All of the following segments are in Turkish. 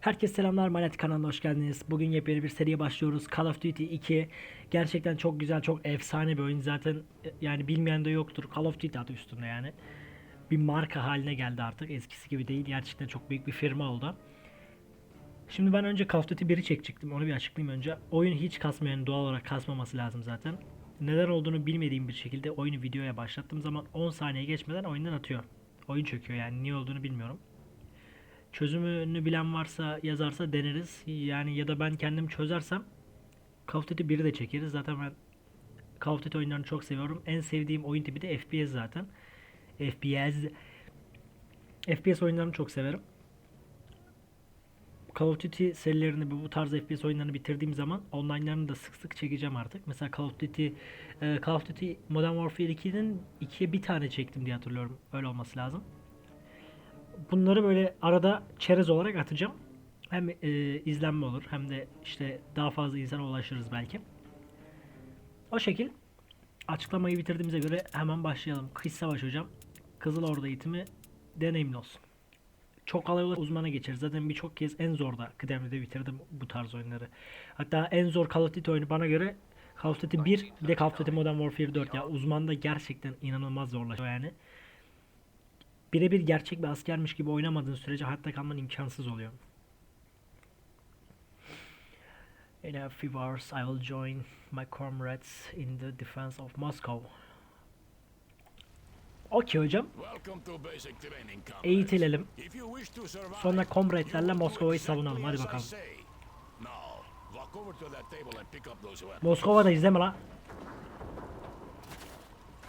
Herkese selamlar Manet kanalına hoş geldiniz. Bugün yepyeni bir seriye başlıyoruz. Call of Duty 2 gerçekten çok güzel, çok efsane bir oyun. Zaten e, yani bilmeyen de yoktur. Call of Duty adı üstünde yani. Bir marka haline geldi artık. Eskisi gibi değil. Gerçekten çok büyük bir firma oldu. Şimdi ben önce Call of Duty 1'i çekecektim. Onu bir açıklayayım önce. Oyun hiç kasmıyor. Yani doğal olarak kasmaması lazım zaten. Neden olduğunu bilmediğim bir şekilde oyunu videoya başlattığım zaman 10 saniye geçmeden oyundan atıyor. Oyun çöküyor yani niye olduğunu bilmiyorum. Çözümünü bilen varsa yazarsa deneriz. Yani ya da ben kendim çözersem Call of Duty 1'i de çekeriz. Zaten ben Call of Duty oyunlarını çok seviyorum. En sevdiğim oyun tipi de FPS zaten. FPS FPS oyunlarını çok severim. Call of Duty serilerini bu tarz FPS oyunlarını bitirdiğim zaman online'larını da sık sık çekeceğim artık. Mesela Call of Duty e, Call of Duty Modern Warfare 2'nin ikiye bir tane çektim diye hatırlıyorum. Öyle olması lazım bunları böyle arada çerez olarak atacağım. Hem e, izlenme olur hem de işte daha fazla insana ulaşırız belki. O şekil açıklamayı bitirdiğimize göre hemen başlayalım. Kış Savaş hocam. Kızıl Ordu eğitimi deneyimli olsun. Çok kolay uzmana geçeriz. Zaten birçok kez en zorda kıdemli bitirdim bu tarz oyunları. Hatta en zor Call of Duty oyunu bana göre Call of Duty 1 bir de Call of Duty Modern Warfare 4 ya uzmanda gerçekten inanılmaz zorlaşıyor yani birebir gerçek bir askermiş gibi oynamadığın sürece hayatta kalman imkansız oluyor. In a few hours I will join my comrades in the defense of Moscow. Okey hocam. Eğitilelim. Sonra komretlerle Moskova'yı savunalım. Hadi bakalım. Moskova'da izleme la.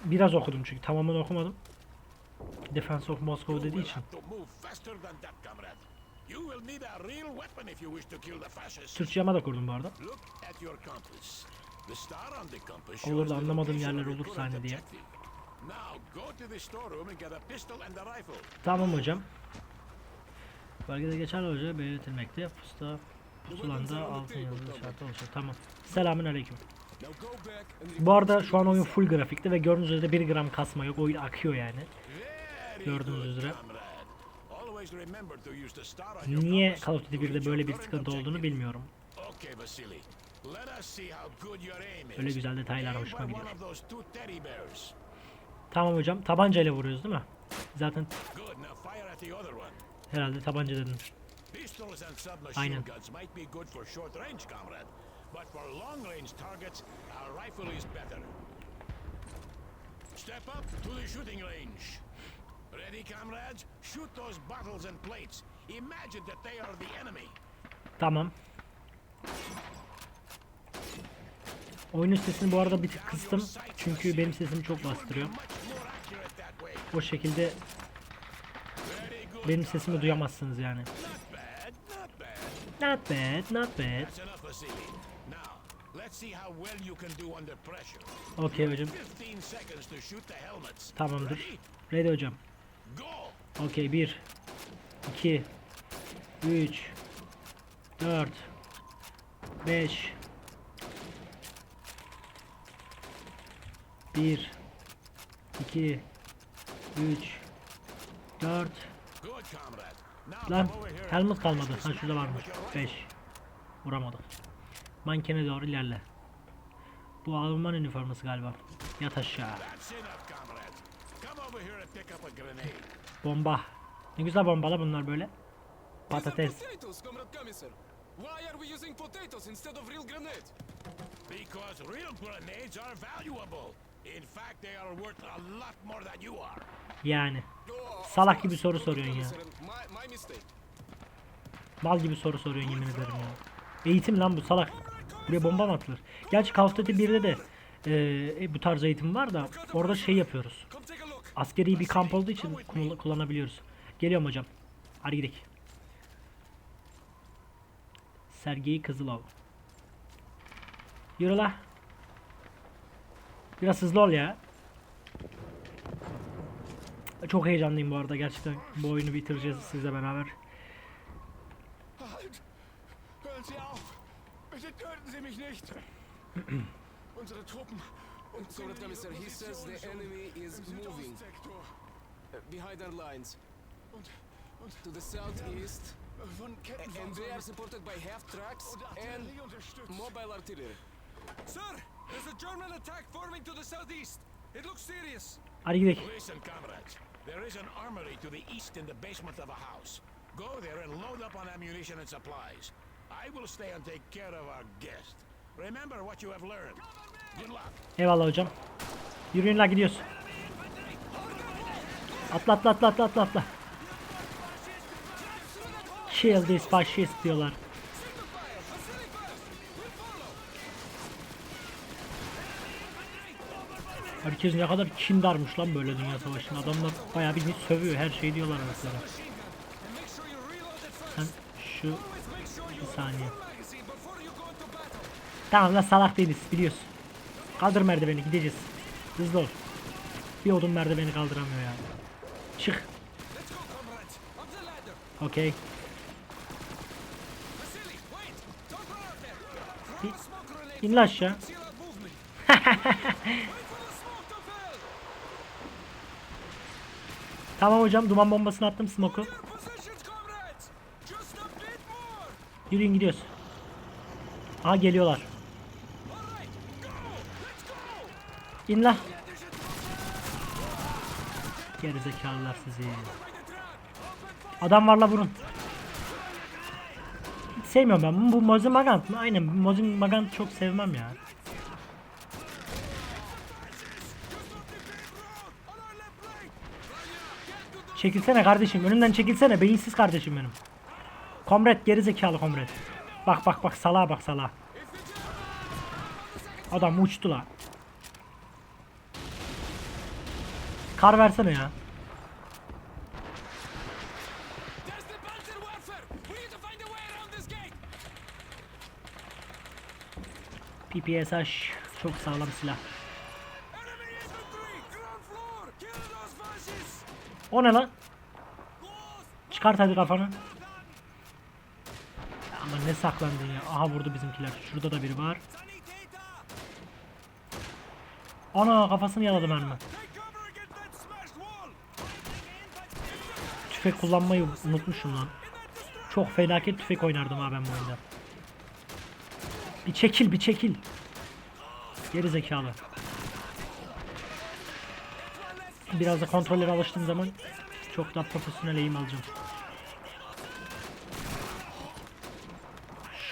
Biraz okudum çünkü tamamını okumadım. Defense of Moscow dediği için. Türkçeme de kurdum bu arada. Olur da anlamadığım yerler olursa hani diye. Tamam hocam. Bölgede geçerli hoca belirtilmekte. Pusta pusulanda altın yazılı şartı oluşuyor. Tamam. Selamün aleyküm. Bu arada şu an oyun full grafikte ve gördüğünüz üzere 1 gram kasma yok. Oyun akıyor yani. Gördüğünüz üzere. Niye Call of Duty 1'de böyle bir sıkıntı olduğunu bilmiyorum. Öyle güzel detaylar hoşuma gidiyor. Tamam hocam. Tabanca ile vuruyoruz değil mi? Zaten herhalde tabanca dedim. Aynen. But for long range targets, a rifle is better. Step up to the shooting range. Tamam. Oyunun sesini bu arada bir tık kıstım. Çünkü benim sesimi çok bastırıyor. O şekilde benim sesimi duyamazsınız yani. Not bad, not bad. Okey hocam. Tamamdır. Ready hocam. Okey 1 2 3 4 5 1 2 3 4 Lan helmet kalmadı. Ha şurada varmış. 5 Vuramadık. Mankene doğru ilerle. Bu Alman üniforması galiba. Yat aşağı. Bomba. Ne güzel bombalar bunlar böyle. Patates. Why are we using potatoes instead of real grenade? Because real grenades are valuable. In fact, they are worth a lot more than you are. Yani. Salak gibi soru soruyorsun ya. Mal gibi soru soruyorsun yemin ederim ya. Eğitim lan bu salak. Buraya bomba mı atılır? Gerçi Call of Duty 1'de de e, bu tarz eğitim var da orada şey yapıyoruz. Askeri bir kamp olduğu için kullan- kullanabiliyoruz. Geliyorum hocam. Hadi gidelim. Sergey Kızılov. Yürü la. Biraz hızlı ol ya. Çok heyecanlıyım bu arada gerçekten. Bu oyunu bitireceğiz sizle beraber. Bitte töten Sie mich nicht! Unsere Truppen und Comrade Commissar, he says the enemy is moving uh, behind our lines Und, und to the southeast and they are supported by half trucks and mobile artillery. Sir, there's a German attack forming to the southeast. It looks serious. Hadi gidelim. Listen, comrades. There is an armory to the east in the basement of a house. Go there and load up on ammunition and supplies. I will stay and take care of our guest. Remember what you have learned. Eyvallah hocam. Yürüyün la gidiyoruz. Atla atla atla atla atla atla. Kill this fascist diyorlar. Herkes ne kadar kindarmış lan böyle dünya savaşında. Adamlar bayağı bir sövüyor. Her şeyi diyorlar mesela. Sen şu bir saniye. Tamam lan salak değiliz biliyorsun. Kaldır merdiveni gideceğiz. Hızlı ol. Bir odun merdiveni kaldıramıyor ya. Çık. Okey. İn- lan aşağı. Tamam hocam duman bombasını attım smoke'u. Yürüyün gidiyoruz. Aha geliyorlar. İn la. Gerizekalılar sizi. Adam var la vurun. Hiç sevmiyorum ben. Bu Mozi Magant mı? Aynen. Mozi Magant çok sevmem ya. Çekilsene kardeşim. Önümden çekilsene. Beyinsiz kardeşim benim. Komret gerizekalı komret. Bak bak bak salağa bak salağa. Adam uçtu la. Kar versene ya. There's the Panzerwerfer! We need to find a way around this gate! PPSH çok sağlam silah. O ne lan? Çıkart hadi kafanı. Ama ne saklandın ya? Aha vurdu bizimkiler. Şurada da biri var. Ana kafasını yaladı mermi. Tüfek kullanmayı unutmuşum lan. Çok felaket tüfek oynardım ha ben bu oyunda. Bir çekil bir çekil. Geri zekalı. Biraz da kontrollere alıştığım zaman çok daha profesyonel eğim alacağım.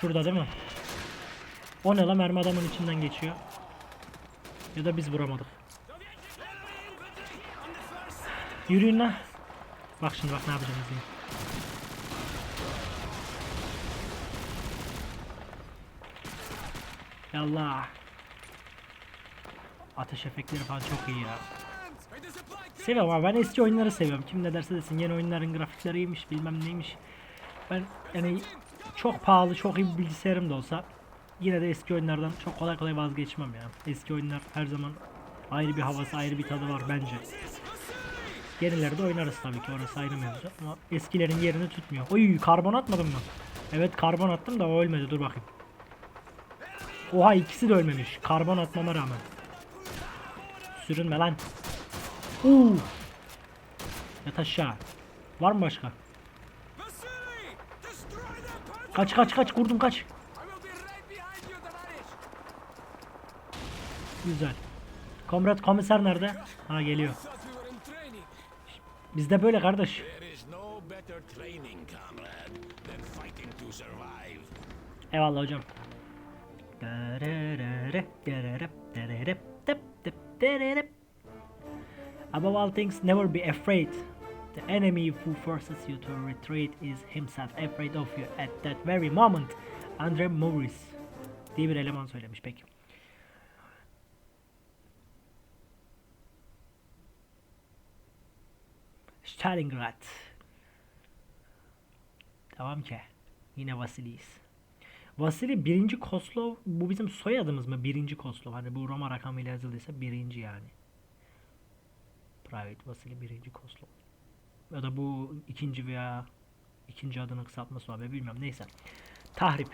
Şurada değil mi? O ne la mermi adamın içinden geçiyor. Ya da biz vuramadık. Yürüyün la. Bak şimdi bak ne yapacağım izleyin. Yallah. Ateş efektleri falan çok iyi ya. Seviyorum ama ben eski oyunları seviyorum. Kim ne derse desin yeni oyunların grafikleri iyiymiş bilmem neymiş. Ben yani çok pahalı çok iyi bir bilgisayarım da olsa yine de eski oyunlardan çok kolay kolay vazgeçmem ya. Eski oyunlar her zaman ayrı bir havası ayrı bir tadı var bence. Yenileri de oynarız tabii ki orası ayrı mevzu ama eskilerin yerini tutmuyor. Oy karbon atmadın mı? Evet karbon attım da o ölmedi dur bakayım. Oha ikisi de ölmemiş. Karbon atmama rağmen. Sürünme lan. Uuu. Yat aşağı. Var mı başka? Kaç kaç kaç kurdum kaç. Güzel. Komrat komiser nerede? Ha geliyor. Thought we were in training. Bizde böyle kardeş. Eyvallah hocam. Above all things, never be afraid. The enemy who forces you to retreat is himself afraid of you at that very moment. Andre Morris diye bir eleman söylemiş peki. Stalingrad. Tamam ki. Yine Vasilis. Vasili birinci Koslov bu bizim soyadımız mı? Birinci Koslov. Hani bu Roma rakamıyla yazıldıysa birinci yani. Private Vasili birinci Koslov. Ya da bu ikinci veya ikinci adının kısaltması var. Bilmiyorum. Neyse. Tahrip.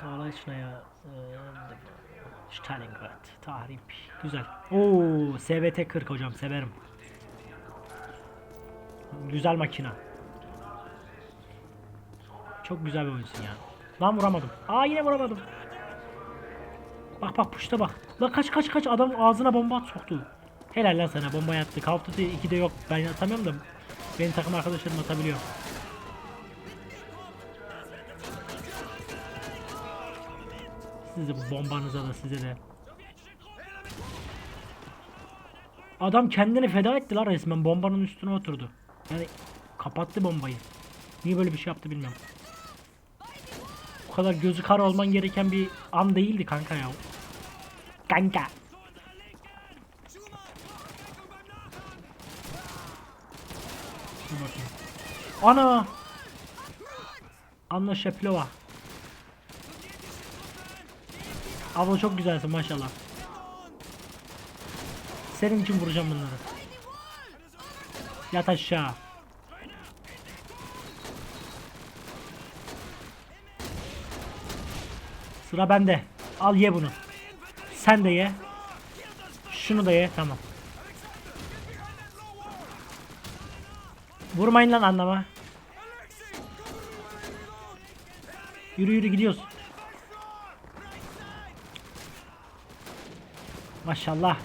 Savaşnaya Stalingrad. Tahrip. Güzel. Oo, SVT 40 hocam severim. Güzel makina. Çok güzel bir oyunsun ya. Lan vuramadım. Aa yine vuramadım. Bak bak puşta bak. La kaç kaç kaç adam ağzına bomba soktu. Helal lan sana bomba yattı. Call of Duty 2'de yok. Ben atamıyorum da benim takım arkadaşlarım atabiliyor. Sizi bombanıza da size de. Adam kendini feda etti lan resmen bombanın üstüne oturdu. Yani kapattı bombayı. Niye böyle bir şey yaptı bilmiyorum. Bu kadar gözü kara olman gereken bir an değildi kanka ya. Kanka. Dur bakayım. Ana! Anna Şeplova. Abla çok güzelsin maşallah. Senin için vuracağım bunları. Yat aşağı. Sıra bende. Al ye bunu. Sen de ye. Şunu da ye. Tamam. Vurmayın lan anlama. Yürü yürü gidiyoruz. Maşallah.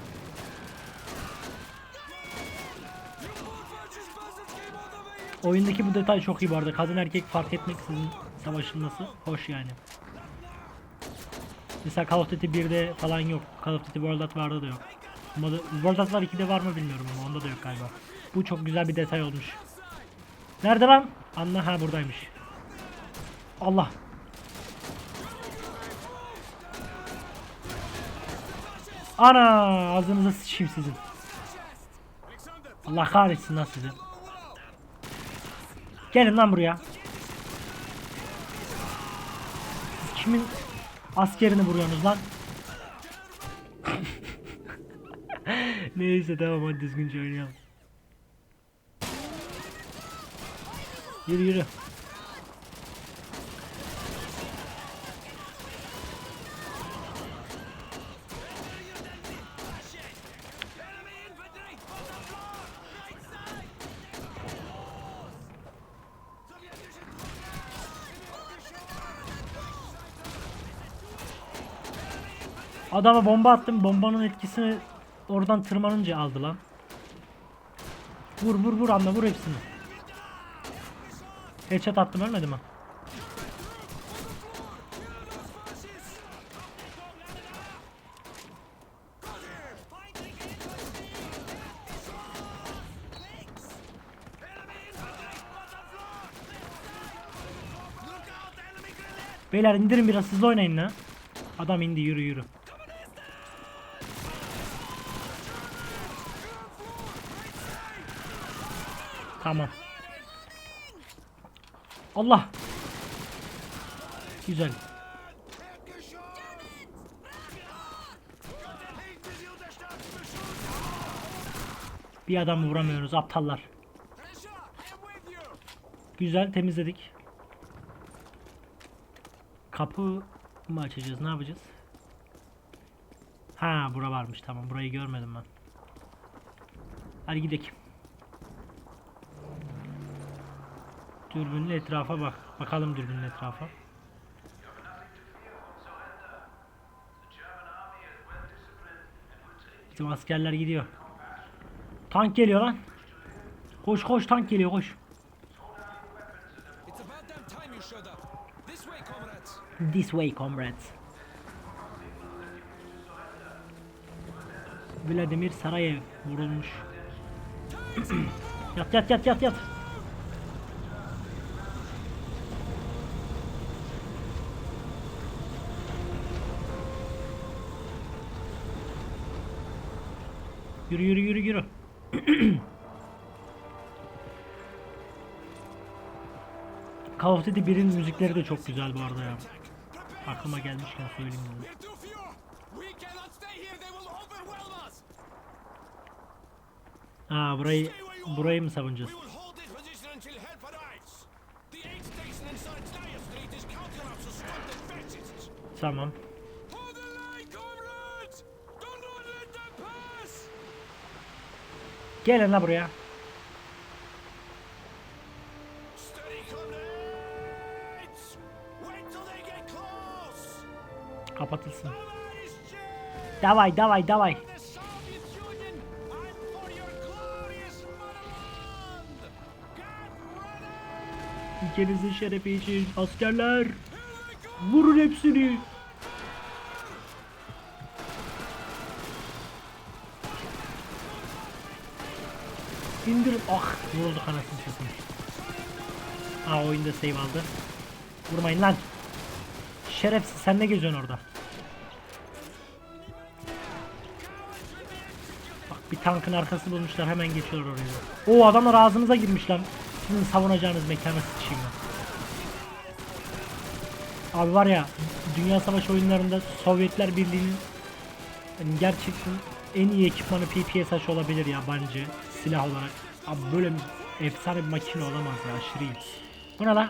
Oyundaki bu detay çok iyi bu arada. Kadın erkek fark etmeksizin savaşılması hoş yani. Mesela Call of Duty 1'de falan yok. Call of Duty World at War'da da yok. World at War 2'de var mı bilmiyorum ama onda da yok galiba. Bu çok güzel bir detay olmuş. Nerede lan? Anla ha buradaymış. Allah. Ana ağzınıza sıçayım sizin. Allah kahretsin lan sizi. Gelin lan buraya. Siz kimin askerini vuruyorsunuz lan? Neyse tamam hadi düzgünce oynayalım. Yürü yürü. Adama bomba attım. Bombanın etkisini oradan tırmanınca aldı lan. Vur vur vur anla vur hepsini. Headshot attım ölmedi mi? Beyler indirin biraz hızlı oynayın lan. Adam indi yürü yürü. Tamam. Allah. Güzel. Bir adam vuramıyoruz aptallar. Güzel temizledik. Kapı mı açacağız ne yapacağız? Ha bura varmış tamam burayı görmedim ben. Hadi gidelim. Dürbünün etrafa bak. Bakalım dürbünün etrafa. Bizim askerler gidiyor. Tank geliyor lan. Koş koş tank geliyor koş. This way comrades. Vladimir Sarayev vurulmuş. yat yat yat yat yat. Yürü yürü yürü yürü. Call of Duty 1'in müzikleri de çok güzel bu arada ya. Aklıma gelmişken söyleyeyim dedim. Wir too few. We cannot stay Gelin la buraya. Kapatılsın. Davay davay davay. Ülkenizin şerefi için askerler vurun hepsini. İndirin. Ah vurulduk anasını satayım. Aa oyunda save aldı. Vurmayın lan. Şerefsiz sen ne geziyorsun orada? Bak bir tankın arkası bulmuşlar hemen geçiyorlar oraya. Oo adamlar ağzımıza girmiş lan. Sizin savunacağınız mekana sıçayım ben. Abi var ya Dünya Savaşı oyunlarında Sovyetler Birliği'nin yani gerçekten en iyi ekipmanı PPSH olabilir ya bence silah olarak. Abi böyle efsane bir makine olamaz ya aşırı iyi. Bu ne la?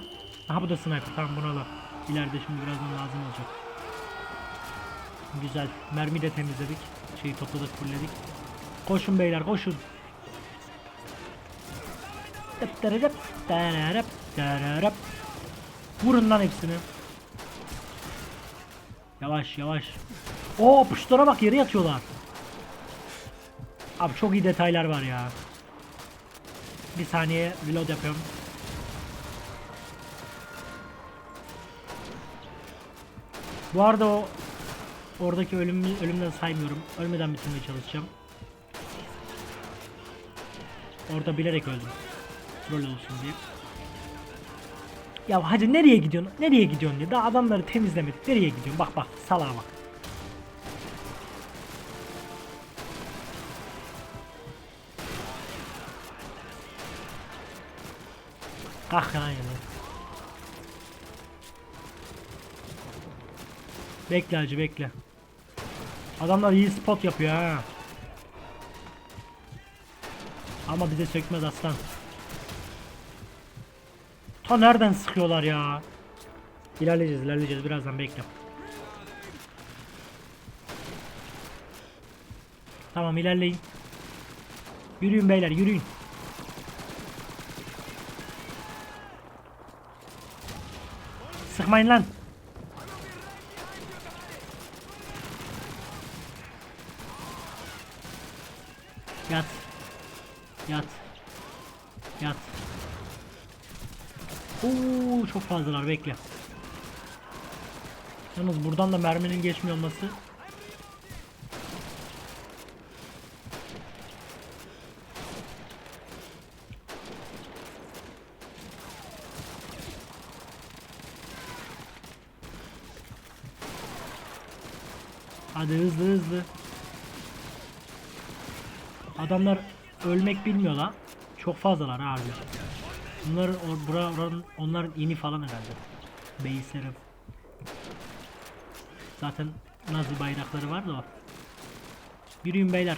Aha bu da sniper tamam buna la. İleride şimdi birazdan lazım olacak. Güzel. Mermi de temizledik. Şeyi topladık fullledik. Koşun beyler koşun. Vurun lan hepsini. Yavaş yavaş. Oo puşlara bak yere yatıyorlar. Abi çok iyi detaylar var ya. Bir saniye reload yapıyorum. Bu arada o oradaki ölüm ölümden saymıyorum. Ölmeden bitirmeye çalışacağım. Orada bilerek öldüm. Troll olsun diye. Ya hacı nereye gidiyorsun? Nereye gidiyorsun diye. Daha adamları temizlemedik. Nereye gidiyorsun? Bak bak salağa bak. Yana. Bekle hacı bekle. Adamlar iyi spot yapıyor ha. Ama bize sökmez aslan. Ta nereden sıkıyorlar ya? İlerleyeceğiz ilerleyeceğiz birazdan bekle. Tamam ilerleyin. Yürüyün beyler yürüyün. Sıkmayın lan. Yat. Yat. Yat. Oo çok fazlalar bekle. Yalnız buradan da merminin geçmiyor olması Hadi hızlı hızlı. Adamlar ölmek bilmiyor lan. Çok fazlalar abi. Bunlar or, bura, oranın, onların ini falan herhalde. Beysleri. Zaten Nazi bayrakları var da o. Yürüyün beyler.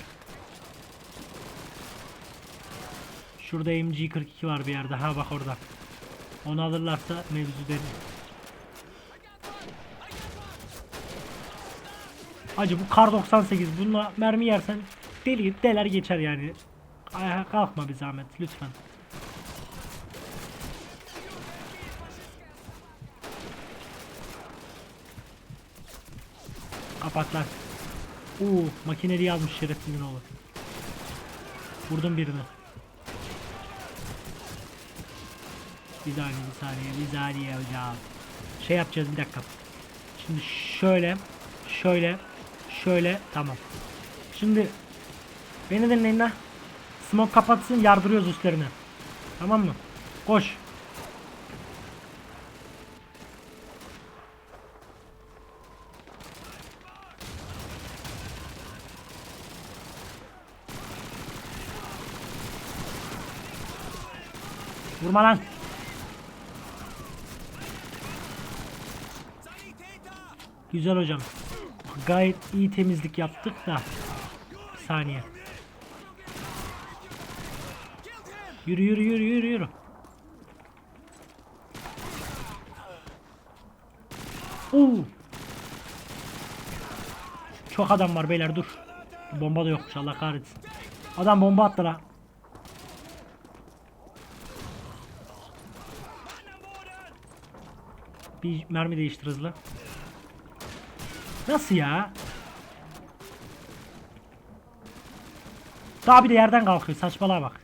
Şurada MG42 var bir yerde. Ha bak orada. Onu alırlarsa mevzu derin. Hacı bu kar 98 bununla mermi yersen deli deler geçer yani. Ayağa kalkma bir zahmet lütfen. Kapat lan. Oo makineli yazmış şerefsizin oğlu. Vurdum birini. Bir saniye bir saniye bir saniye hocam. Şey yapacağız bir dakika. Şimdi şöyle şöyle şöyle tamam. Şimdi beni dinleyin lan. Smoke kapatsın yardırıyoruz üstlerine. Tamam mı? Koş. Vurma lan. Güzel hocam. Gayet iyi temizlik yaptık da. Bir saniye. Yürü yürü yürü yürü yürü. Oo. Çok adam var beyler dur. Bomba da yokmuş Allah kahretsin. Adam bomba attı la. Bir mermi değiştir hızlı. Nasıl ya? Daha bir de yerden kalkıyor. Saçmalığa bak.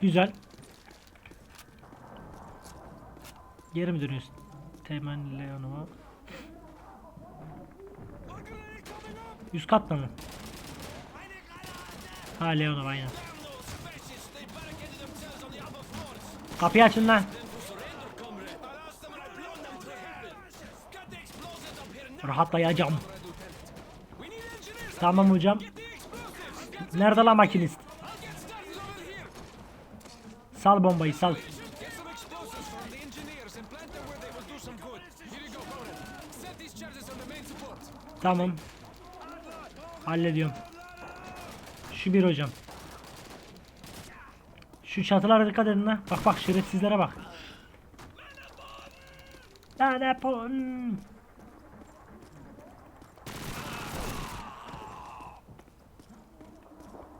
Güzel. Geri mi dönüyorsun? Temen Leonova. Üst katta mı? Ha Leonova aynen. Kapıyı açın lan. Rahatlayacağım. Tamam hocam. Nerede lan makinist? Sal bombayı sal. Tamam. Hallediyorum. Şu bir hocam. Şu çatılara dikkat edin lan. Bak bak şerefsizlere bak. Telefon.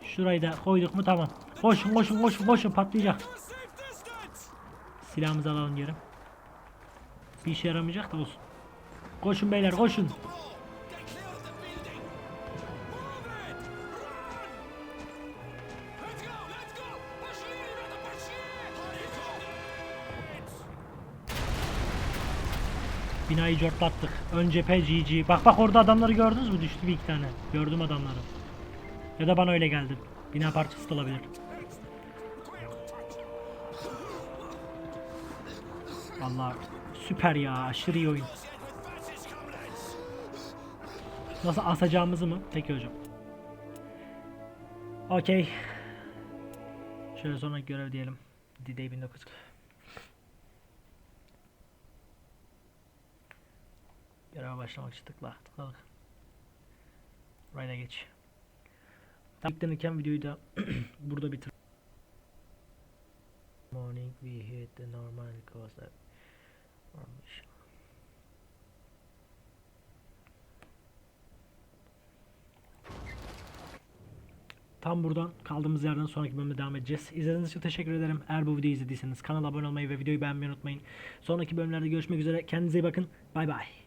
Şurayı da koyduk mu tamam. Koşun koşun koşun koşun patlayacak. Silahımızı alalım geri. Bir işe yaramayacak da olsun. Koşun beyler koşun. Binayı cortlattık. Ön cephe GG. Bak bak orada adamları gördünüz mü? Düştü bir iki tane. Gördüm adamları. Ya da bana öyle geldi. Bina parçası da olabilir. Vallahi süper ya. Aşırı iyi oyun. Nasıl asacağımızı mı? Peki hocam. Okey. Şöyle sonraki görev diyelim. D-Day 1940. Göreve başlamak için tıkla. Tıkladık. Buraya geç. Tam videoyu da burada bitir. Morning we hit the normal varmış. Tam buradan kaldığımız yerden sonraki bölümde devam edeceğiz. İzlediğiniz için teşekkür ederim. Eğer bu videoyu izlediyseniz kanala abone olmayı ve videoyu beğenmeyi unutmayın. Sonraki bölümlerde görüşmek üzere. Kendinize iyi bakın. Bay bay.